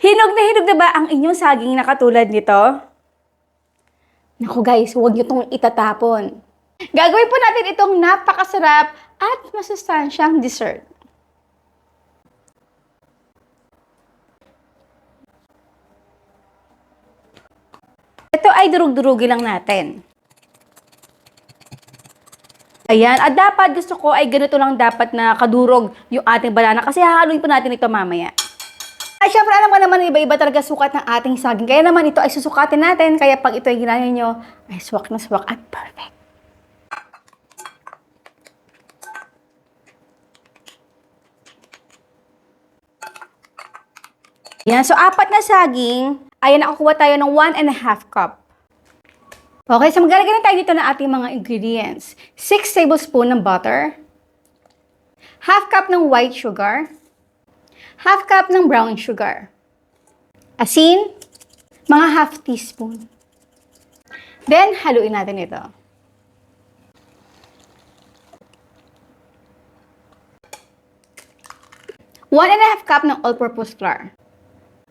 Hinog na hinog na ba ang inyong saging na katulad nito? Naku guys, huwag niyo itong itatapon. Gagawin po natin itong napakasarap at masustansyang dessert. Ito ay durug-durugi lang natin. Ayan. At dapat, gusto ko ay ganito lang dapat na kadurog yung ating banana kasi hahaluin po natin ito mamaya. Ay, syempre, alam mo naman, iba-iba talaga sukat ng ating saging. Kaya naman, ito ay susukatin natin. Kaya pag ito ay ginaya nyo, ay swak na swak at perfect. Yan. So, apat na saging. Ayan, nakakuha tayo ng 1 and a half cup. Okay, so maglalagay na tayo dito ng ating mga ingredients. 6 tablespoon ng butter. Half cup ng white sugar. Half cup ng brown sugar. Asin. Mga half teaspoon. Then, haluin natin ito. One and a half cup ng all-purpose flour.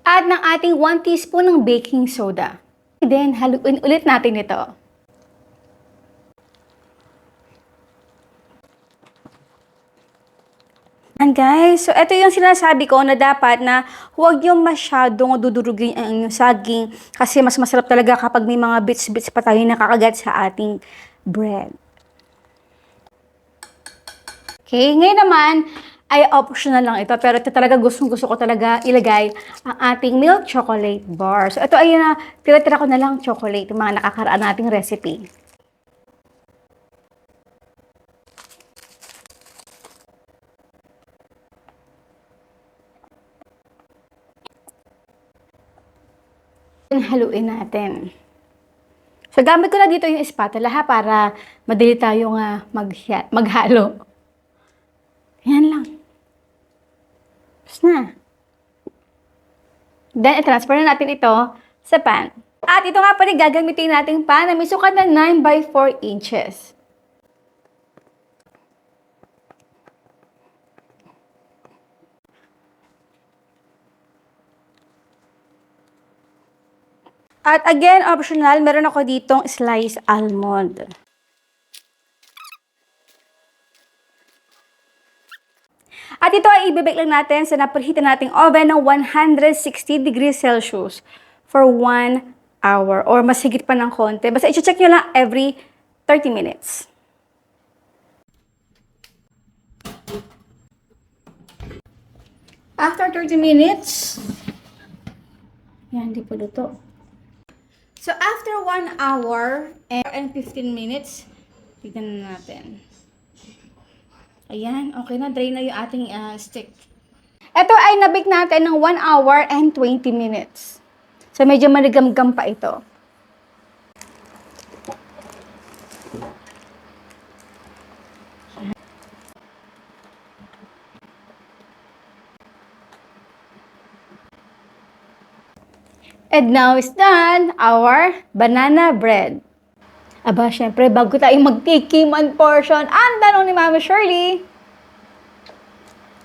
Add ng ating 1 teaspoon ng baking soda. Then, haluin ulit natin ito. And guys, so ito yung sinasabi ko na dapat na huwag yung masyadong dudurugin ang inyong saging kasi mas masarap talaga kapag may mga bits-bits pa tayo nakakagat sa ating bread. Okay, ngayon naman ay optional lang ito pero ito talaga gustong gusto ko talaga ilagay ang ating milk chocolate bar. So ito ay na tira-tira ko na lang chocolate, mga nakakaraan nating recipe. Haluin natin. So, gamit ko na dito yung spatula ha, para madali tayong uh, mag maghalo. Yan lang. Tapos na. Then, i-transfer na natin ito sa pan. At ito nga pala gagamitin nating pan na may sukat na 9 by 4 inches. At again, optional, meron ako ditong slice almond. At ito ay ibibake lang natin sa napreheat nating oven ng 160 degrees Celsius for 1 hour or mas higit pa ng konti. Basta i-check nyo lang every 30 minutes. After 30 minutes, yan, di pa luto. So, after 1 hour and 15 minutes, tignan na natin. Ayan, okay na. Dry na yung ating uh, stick. Ito ay nabik natin ng 1 hour and 20 minutes. So, medyo maligamgam pa ito. And now is done our banana bread. Aba, syempre, bago tayo magtikiman portion, ang tanong ni Mama Shirley,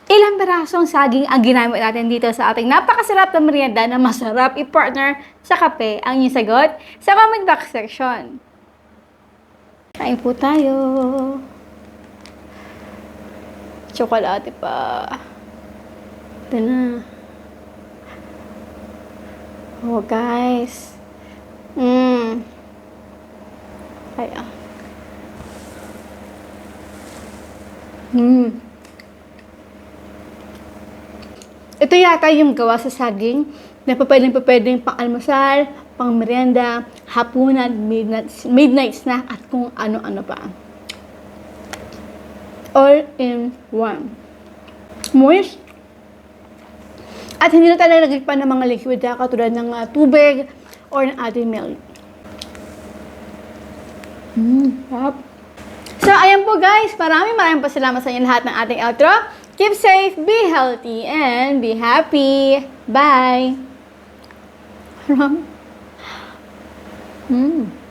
ilang berasong saging ang ginamit natin dito sa ating napakasarap na merienda na masarap i-partner sa kape? Ang inyong sagot sa comment box section. Kain po tayo. Tsokolate pa. Ito na. Oh, guys. Mmm. Ay, ah. Mmm. Ito yata yung gawa sa saging na pwedeng pwedeng pang almusal, pang merienda, hapunan, midnight, midnight snack, at kung ano-ano pa. All in one. Moist, at hindi na tayo nagig pa ng mga liquid na katulad ng uh, tubig or ng ating milk. Mmm, sarap. So, ayan po guys. Maraming maraming pasalamat sa inyo lahat ng ating outro. Keep safe, be healthy, and be happy. Bye! Mmm.